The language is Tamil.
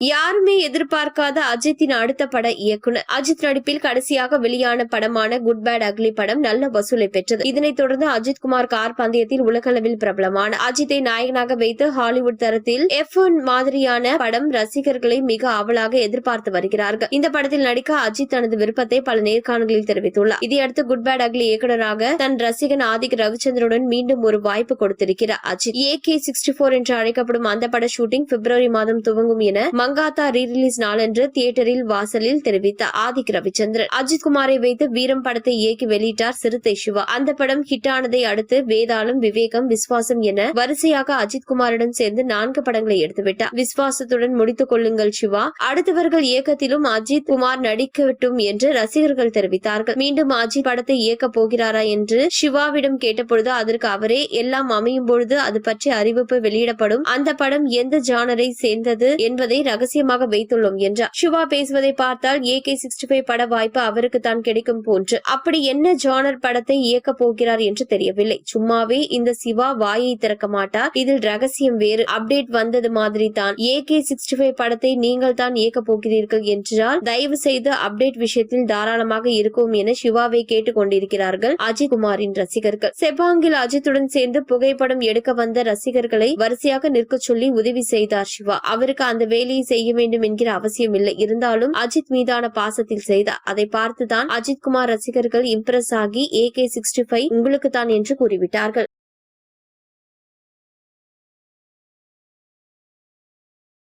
யாருமே எதிர்பார்க்காத அஜித்தின் அடுத்த பட இயக்குனர். அஜித் நடிப்பில் கடைசியாக வெளியான படமான குட் பேட் அக்லி படம் நல்ல வசூலை பெற்றது. இதனைத் தொடர்ந்து அஜித் குமார் கார் பந்தயத்தில் உலகளவில் பிரபலமான அஜித்தை நாயகனாக வைத்து ஹாலிவுட் தரத்தில் எஃப் மாதிரியான படம் ரசிகர்களை மிக அவலாக எதிர்பார்த்து வருகிறார்கள். இந்த படத்தில் நடிக்க அஜித் தனது விருப்பத்தை பல நேர்காணல்களில் தெரிவித்துள்ளார். இதையடுத்து குட் பேட் அக்லி இயக்குனராக தன் ரசிகன் ஆதிக் ரவிச்சந்திரனுடன் மீண்டும் ஒரு வாய்ப்பு கொடுத்திருக்கிறார் Ajith. A K sixty four என்று அழைக்கப்படும் அந்த பட ஷூட்டிங் பிப்ரவரி மாதம் துவங்கும் என மங்காத்தா ரீரிலீஸ் நாளன்று தியேட்டரில் வாசலில் தெரிவித்த ஆதிக் ரவிச்சந்திரன். அஜித் குமாரை வைத்து வீரம் படத்தை இயக்கி வெளியிட்டார் சிறுத்தை சிவா. அந்த படம் ஹிட் ஆனதை அடுத்து வேதாளம் விவேகம் விஸ்வாசம் என வரிசையாக அஜித் குமாருடன் சேர்ந்து நான்கு படங்களை எடுத்துவிட்டார். விஸ்வாசத்துடன் முடித்துக் கொள்ளுங்கள் சிவா. அடுத்தவர்கள் இயக்கத்திலும் அஜித் குமார் நடிக்கட்டும் என்று ரசிகர்கள் தெரிவித்தார்கள். மீண்டும் அஜித் படத்தை இயக்கப் போகிறாரா என்று சிவாவிடம் கேட்டபொழுது அதற்கு அவரே எல்லாம் அமையும் பொழுது அது பற்றி அறிவிப்பு வெளியிடப்படும். அந்த படம் எந்த ஜானரை சேர்ந்தது என்பதை ரகசியமாக வைத்துள்ளோம் என்றார் சிவா பேசுவதை பார்த்தால் ஏ கே சிக்ஸ்டி ஃபைவ் பட வாய்ப்பு அவருக்கு தான் கிடைக்கும் போன்று. அப்படி என்ன ஜானர் படத்தை இயக்க போகிறார் என்று தெரியவில்லை. சும்மாவே இந்த சிவா வாயை திறக்க மாட்டார். இதில் ரகசியம் வேறு. அப்டேட் வந்தது மாதிரி தான். ஏ கே சிக்ஸ்டி ஃபைவ் படத்தை நீங்கள் தான் இயக்க போகிறீர்கள் என்றால் தயவு செய்து அப்டேட் விஷயத்தில் தாராளமாக இருக்கும் என சிவாவை கேட்டுக் கொண்டிருக்கிறார்கள் அஜித் குமாரின் ரசிகர்கள். செபாங்கில் அஜித்துடன் சேர்ந்து புகைப்படம் எடுக்க வந்த ரசிகர்களை வரிசையாக நிற்க சொல்லி உதவி செய்தார் சிவா. அவருக்கு அந்த வேலையை செய்ய வேண்டும் என்கிற அவசியம் இல்லை. இருந்தாலும் அஜித் மீதான பாசத்தில் செய்தார் அதை பார்த்துதான் அஜித் குமார் ரசிகர்கள் இம்ப்ரெஸ் ஆகி ஏ கே சிக்ஸ்டி ஃபைவ் உங்களுக்கு தான் என்று கூறிவிட்டார்கள்.